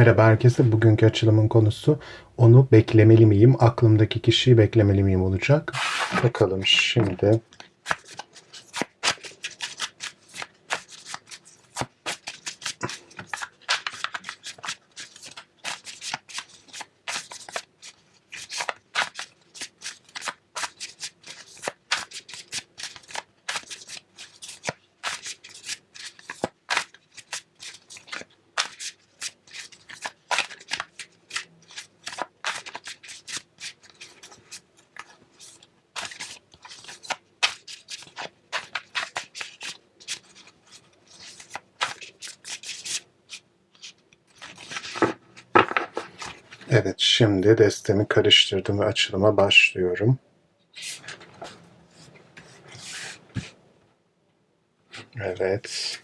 Merhaba herkese. Bugünkü açılımın konusu onu beklemeli miyim, aklımdaki kişiyi beklemeli miyim olacak. Bakalım şimdi. Evet, şimdi destemi karıştırdım ve açılıma başlıyorum. Evet.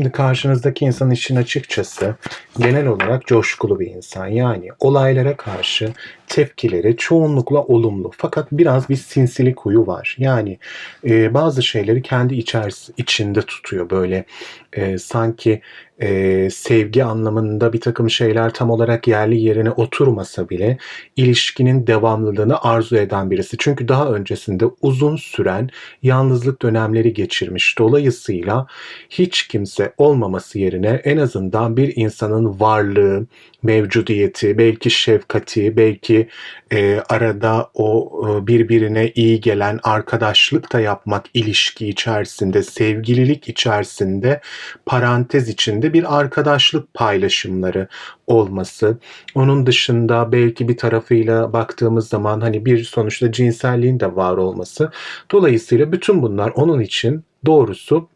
Şimdi karşınızdaki insan için açıkçası genel olarak coşkulu bir insan. Yani olaylara karşı tepkileri çoğunlukla olumlu. Fakat biraz bir sinsilik huyu var. Yani e, bazı şeyleri kendi içeris içinde tutuyor böyle e, sanki e, sevgi anlamında bir takım şeyler tam olarak yerli yerine oturmasa bile ilişkinin devamlılığını arzu eden birisi. Çünkü daha öncesinde uzun süren yalnızlık dönemleri geçirmiş. Dolayısıyla hiç kimse olmaması yerine en azından bir insanın varlığı, mevcudiyeti, belki şefkati, belki e, arada o e, birbirine iyi gelen arkadaşlık da yapmak ilişki içerisinde, sevgililik içerisinde, parantez içinde bir arkadaşlık paylaşımları olması. Onun dışında belki bir tarafıyla baktığımız zaman hani bir sonuçta cinselliğin de var olması. Dolayısıyla bütün bunlar onun için doğrusu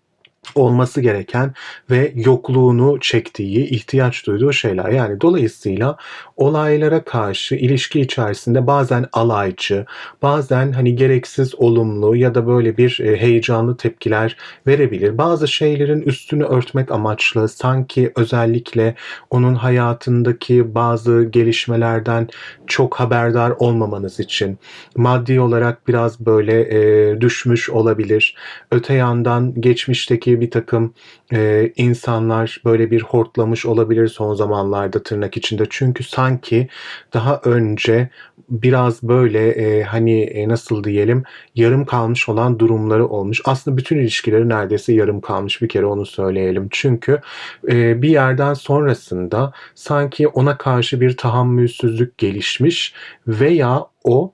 olması gereken ve yokluğunu çektiği, ihtiyaç duyduğu şeyler. Yani dolayısıyla olaylara karşı ilişki içerisinde bazen alaycı, bazen hani gereksiz olumlu ya da böyle bir e, heyecanlı tepkiler verebilir. Bazı şeylerin üstünü örtmek amaçlı sanki özellikle onun hayatındaki bazı gelişmelerden çok haberdar olmamanız için maddi olarak biraz böyle e, düşmüş olabilir. Öte yandan geçmişteki bir takım e, insanlar böyle bir hortlamış olabilir son zamanlarda tırnak içinde. Çünkü sanki daha önce biraz böyle e, hani e, nasıl diyelim yarım kalmış olan durumları olmuş. Aslında bütün ilişkileri neredeyse yarım kalmış bir kere onu söyleyelim. Çünkü e, bir yerden sonrasında sanki ona karşı bir tahammülsüzlük gelişmiş veya o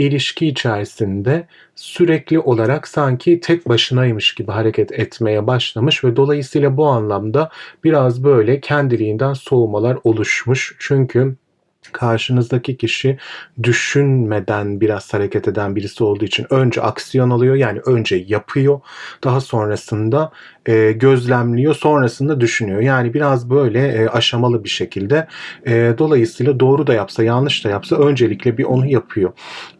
ilişki içerisinde sürekli olarak sanki tek başınaymış gibi hareket etmeye başlamış ve dolayısıyla bu anlamda biraz böyle kendiliğinden soğumalar oluşmuş. Çünkü karşınızdaki kişi düşünmeden biraz hareket eden birisi olduğu için önce aksiyon alıyor yani önce yapıyor daha sonrasında e, gözlemliyor sonrasında düşünüyor. Yani biraz böyle e, aşamalı bir şekilde e, dolayısıyla doğru da yapsa yanlış da yapsa öncelikle bir onu yapıyor.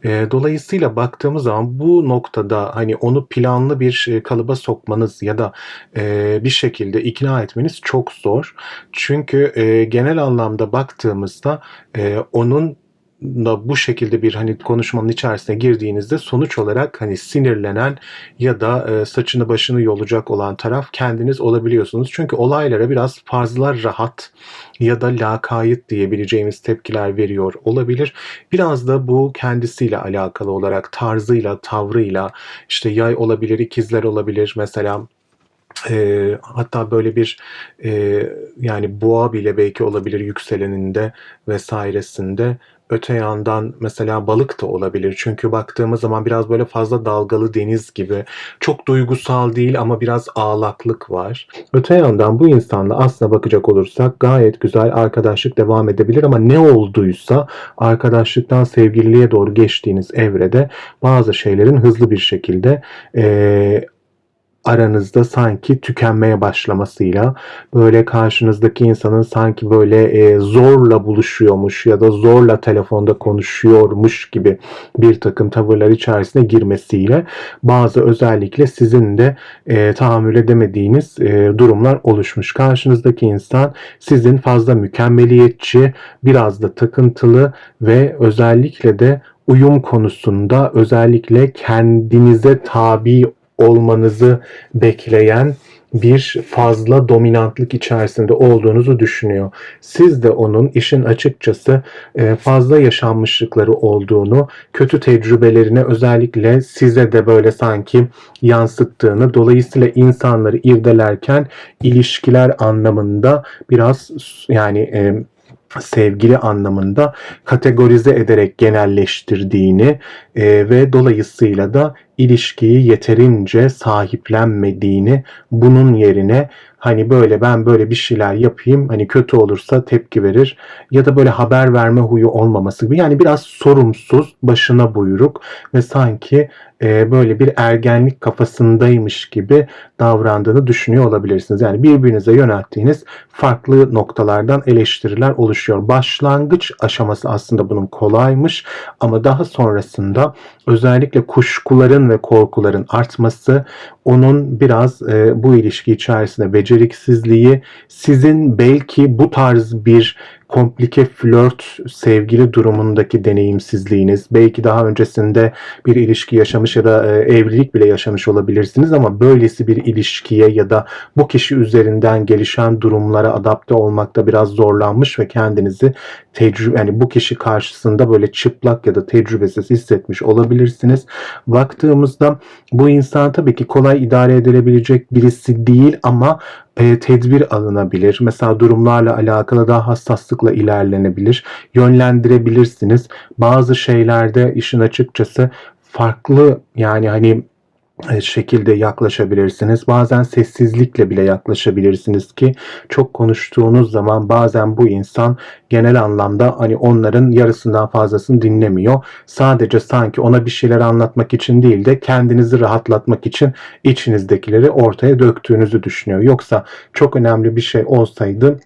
E, dolayısıyla baktığımız zaman bu noktada hani onu planlı bir e, kalıba sokmanız ya da e, bir şekilde ikna etmeniz çok zor. Çünkü e, genel anlamda baktığımızda e, onun da bu şekilde bir hani konuşmanın içerisine girdiğinizde sonuç olarak hani sinirlenen ya da e, saçını başını yolacak olan taraf kendiniz olabiliyorsunuz. Çünkü olaylara biraz fazla rahat ya da lakayt diyebileceğimiz tepkiler veriyor olabilir. Biraz da bu kendisiyle alakalı olarak tarzıyla, tavrıyla işte yay olabilir, ikizler olabilir mesela e, hatta böyle bir e, yani boğa bile belki olabilir yükseleninde vesairesinde. Öte yandan mesela balık da olabilir. Çünkü baktığımız zaman biraz böyle fazla dalgalı deniz gibi. Çok duygusal değil ama biraz ağlaklık var. Öte yandan bu insanla aslına bakacak olursak gayet güzel arkadaşlık devam edebilir ama ne olduysa arkadaşlıktan sevgililiğe doğru geçtiğiniz evrede bazı şeylerin hızlı bir şekilde e, aranızda sanki tükenmeye başlamasıyla böyle karşınızdaki insanın sanki böyle e, zorla buluşuyormuş ya da zorla telefonda konuşuyormuş gibi bir takım tavırlar içerisine girmesiyle bazı özellikle sizin de e, tahammül edemediğiniz e, durumlar oluşmuş. Karşınızdaki insan sizin fazla mükemmeliyetçi, biraz da takıntılı ve özellikle de uyum konusunda özellikle kendinize tabi olmanızı bekleyen bir fazla dominantlık içerisinde olduğunuzu düşünüyor. Siz de onun işin açıkçası e, fazla yaşanmışlıkları olduğunu, kötü tecrübelerine özellikle size de böyle sanki yansıttığını, dolayısıyla insanları irdelerken ilişkiler anlamında biraz yani e, sevgili anlamında kategorize ederek genelleştirdiğini e, ve dolayısıyla da ilişkiyi yeterince sahiplenmediğini bunun yerine hani böyle ben böyle bir şeyler yapayım hani kötü olursa tepki verir ya da böyle haber verme huyu olmaması gibi yani biraz sorumsuz başına buyruk ve sanki e, böyle bir ergenlik kafasındaymış gibi davrandığını düşünüyor olabilirsiniz. Yani birbirinize yönelttiğiniz farklı noktalardan eleştiriler oluşuyor. Başlangıç aşaması aslında bunun kolaymış ama daha sonrasında özellikle kuşkuların ve korkuların artması onun biraz e, bu ilişki içerisinde beceriksizliği sizin belki bu tarz bir komplike flört sevgili durumundaki deneyimsizliğiniz, belki daha öncesinde bir ilişki yaşamış ya da e, evlilik bile yaşamış olabilirsiniz ama böylesi bir ilişkiye ya da bu kişi üzerinden gelişen durumlara adapte olmakta biraz zorlanmış ve kendinizi tecrübe yani bu kişi karşısında böyle çıplak ya da tecrübesiz hissetmiş olabilirsiniz. Baktığımızda bu insan tabii ki kolay idare edilebilecek birisi değil ama e, tedbir alınabilir. Mesela durumlarla alakalı daha hassaslıkla ilerlenebilir. Yönlendirebilirsiniz. Bazı şeylerde işin açıkçası farklı yani hani şekilde yaklaşabilirsiniz. Bazen sessizlikle bile yaklaşabilirsiniz ki çok konuştuğunuz zaman bazen bu insan genel anlamda hani onların yarısından fazlasını dinlemiyor. Sadece sanki ona bir şeyler anlatmak için değil de kendinizi rahatlatmak için içinizdekileri ortaya döktüğünüzü düşünüyor. Yoksa çok önemli bir şey olsaydı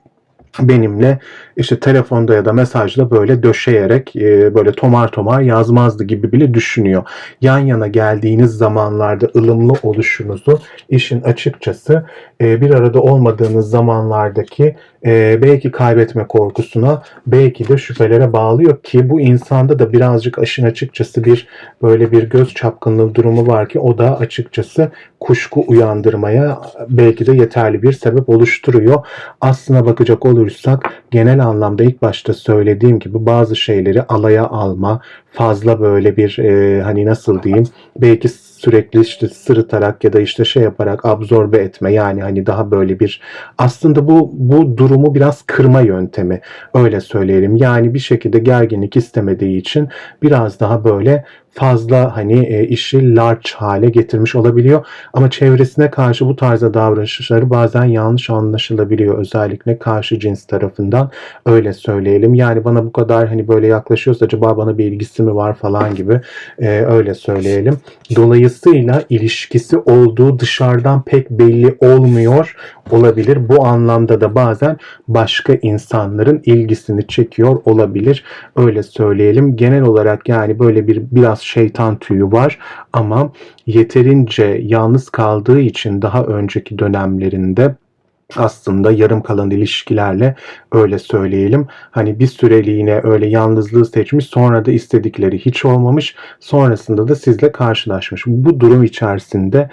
benimle işte telefonda ya da mesajla böyle döşeyerek e, böyle tomar tomar yazmazdı gibi bile düşünüyor. Yan yana geldiğiniz zamanlarda ılımlı oluşunuzu işin açıkçası e, bir arada olmadığınız zamanlardaki e, belki kaybetme korkusuna belki de şüphelere bağlıyor ki bu insanda da birazcık aşın açıkçası bir böyle bir göz çapkınlığı durumu var ki o da açıkçası kuşku uyandırmaya belki de yeterli bir sebep oluşturuyor. Aslına bakacak olursak genel anlamda ilk başta söylediğim gibi bazı şeyleri alaya alma, fazla böyle bir e, hani nasıl diyeyim belki sürekli işte sırıtarak ya da işte şey yaparak absorbe etme yani hani daha böyle bir aslında bu bu durumu biraz kırma yöntemi öyle söyleyelim. Yani bir şekilde gerginlik istemediği için biraz daha böyle fazla hani e, işi large hale getirmiş olabiliyor. Ama çevresine karşı bu tarzda davranışları bazen yanlış anlaşılabiliyor. Özellikle karşı cins tarafından öyle söyleyelim. Yani bana bu kadar hani böyle yaklaşıyorsa acaba bana bir ilgisi mi var falan gibi e, öyle söyleyelim. Dolayısıyla ilişkisi olduğu dışarıdan pek belli olmuyor olabilir. Bu anlamda da bazen başka insanların ilgisini çekiyor olabilir. Öyle söyleyelim. Genel olarak yani böyle bir biraz şeytan tüyü var ama yeterince yalnız kaldığı için daha önceki dönemlerinde aslında yarım kalan ilişkilerle öyle söyleyelim. Hani bir süreliğine öyle yalnızlığı seçmiş sonra da istedikleri hiç olmamış sonrasında da sizle karşılaşmış. Bu durum içerisinde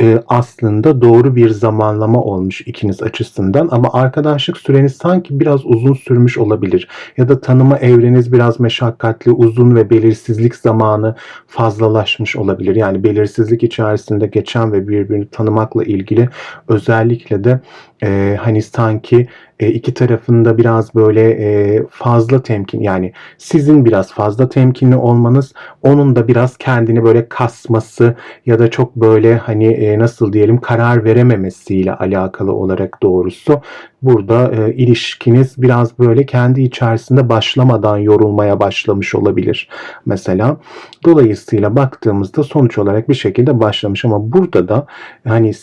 e, aslında doğru bir zamanlama olmuş ikiniz açısından ama arkadaşlık süreniz sanki biraz uzun sürmüş olabilir ya da tanıma evreniz biraz meşakkatli, uzun ve belirsizlik zamanı fazlalaşmış olabilir. Yani belirsizlik içerisinde geçen ve birbirini tanımakla ilgili özellikle de e, hani sanki e, iki tarafında biraz böyle e, fazla temkin yani sizin biraz fazla temkinli olmanız onun da biraz kendini böyle kasması ya da çok böyle hani e, nasıl diyelim karar verememesiyle alakalı olarak doğrusu burada e, ilişkiniz biraz böyle kendi içerisinde başlamadan yorulmaya başlamış olabilir mesela. Dolayısıyla baktığımızda sonuç olarak bir şekilde başlamış ama burada da hani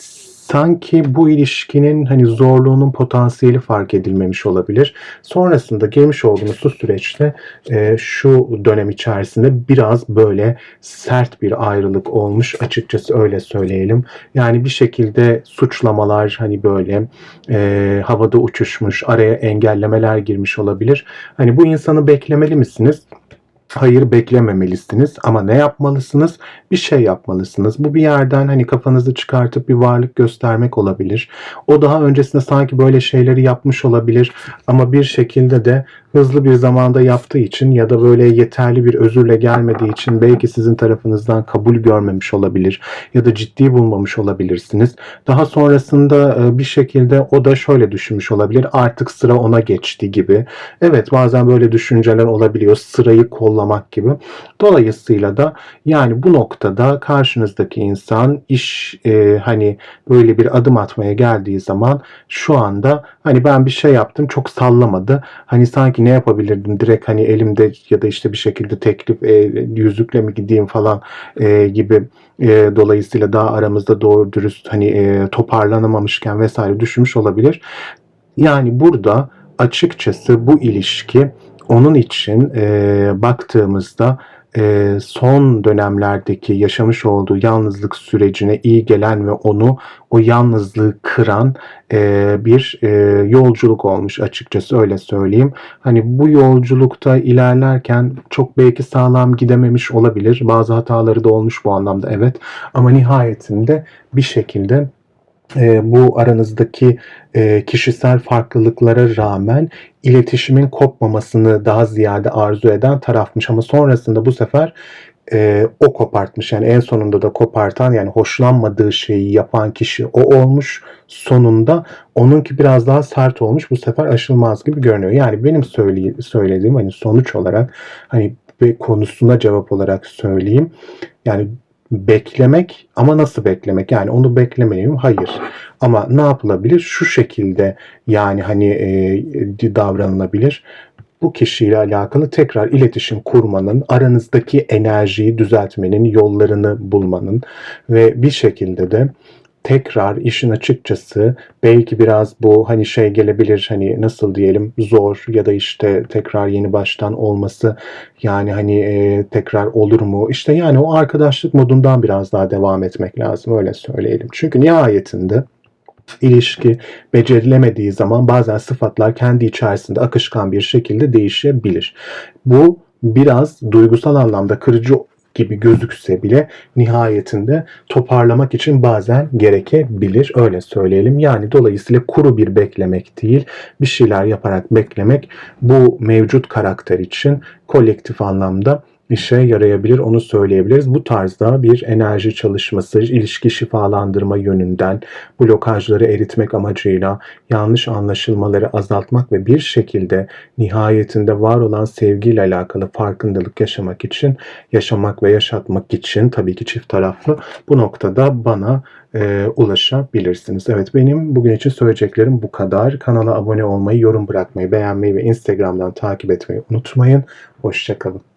sanki bu ilişkinin hani zorluğunun potansiyeli fark edilmemiş olabilir. Sonrasında girmiş olduğumuz su süreçte e, şu dönem içerisinde biraz böyle sert bir ayrılık olmuş açıkçası öyle söyleyelim. Yani bir şekilde suçlamalar hani böyle e, havada uçuşmuş, araya engellemeler girmiş olabilir. Hani bu insanı beklemeli misiniz? Hayır beklememelisiniz ama ne yapmalısınız? Bir şey yapmalısınız. Bu bir yerden hani kafanızı çıkartıp bir varlık göstermek olabilir. O daha öncesinde sanki böyle şeyleri yapmış olabilir ama bir şekilde de hızlı bir zamanda yaptığı için ya da böyle yeterli bir özürle gelmediği için belki sizin tarafınızdan kabul görmemiş olabilir ya da ciddi bulmamış olabilirsiniz. Daha sonrasında e, bir şekilde o da şöyle düşünmüş olabilir. Artık sıra ona geçti gibi. Evet bazen böyle düşünceler olabiliyor. Sırayı kollamak gibi. Dolayısıyla da yani bu noktada karşınızdaki insan iş e, hani böyle bir adım atmaya geldiği zaman şu anda hani ben bir şey yaptım çok sallamadı. Hani sanki ne yapabilirdim direkt hani elimde ya da işte bir şekilde teklif e, yüzükle mi gideyim falan e, gibi e, dolayısıyla daha aramızda doğru dürüst hani e, toparlanamamışken vesaire düşünmüş olabilir. Yani burada açıkçası bu ilişki onun için e, baktığımızda e, son dönemlerdeki yaşamış olduğu yalnızlık sürecine iyi gelen ve onu o yalnızlığı kıran e, bir e, yolculuk olmuş açıkçası öyle söyleyeyim. Hani bu yolculukta ilerlerken çok belki sağlam gidememiş olabilir. Bazı hataları da olmuş bu anlamda evet. Ama nihayetinde bir şekilde e, bu aranızdaki e, kişisel farklılıklara rağmen iletişimin kopmamasını daha ziyade arzu eden tarafmış ama sonrasında bu sefer e, o kopartmış. Yani en sonunda da kopartan yani hoşlanmadığı şeyi yapan kişi o olmuş. Sonunda onunki biraz daha sert olmuş. Bu sefer aşılmaz gibi görünüyor. Yani benim söyley söylediğim hani sonuç olarak hani bir konusuna cevap olarak söyleyeyim. Yani beklemek ama nasıl beklemek? Yani onu beklemeliyim. Hayır. Ama ne yapılabilir? Şu şekilde yani hani e, davranılabilir. Bu kişiyle alakalı tekrar iletişim kurmanın, aranızdaki enerjiyi düzeltmenin yollarını bulmanın ve bir şekilde de tekrar işin açıkçası belki biraz bu hani şey gelebilir hani nasıl diyelim zor ya da işte tekrar yeni baştan olması yani hani e, tekrar olur mu işte yani o arkadaşlık modundan biraz daha devam etmek lazım öyle söyleyelim. Çünkü nihayetinde ilişki becerilemediği zaman bazen sıfatlar kendi içerisinde akışkan bir şekilde değişebilir. Bu biraz duygusal anlamda kırıcı gibi gözükse bile nihayetinde toparlamak için bazen gerekebilir. Öyle söyleyelim. Yani dolayısıyla kuru bir beklemek değil, bir şeyler yaparak beklemek bu mevcut karakter için kolektif anlamda işe yarayabilir onu söyleyebiliriz. Bu tarzda bir enerji çalışması, ilişki şifalandırma yönünden blokajları eritmek amacıyla yanlış anlaşılmaları azaltmak ve bir şekilde nihayetinde var olan sevgiyle alakalı farkındalık yaşamak için, yaşamak ve yaşatmak için tabii ki çift taraflı bu noktada bana e, ulaşabilirsiniz. Evet benim bugün için söyleyeceklerim bu kadar. Kanala abone olmayı, yorum bırakmayı, beğenmeyi ve Instagram'dan takip etmeyi unutmayın. Hoşçakalın.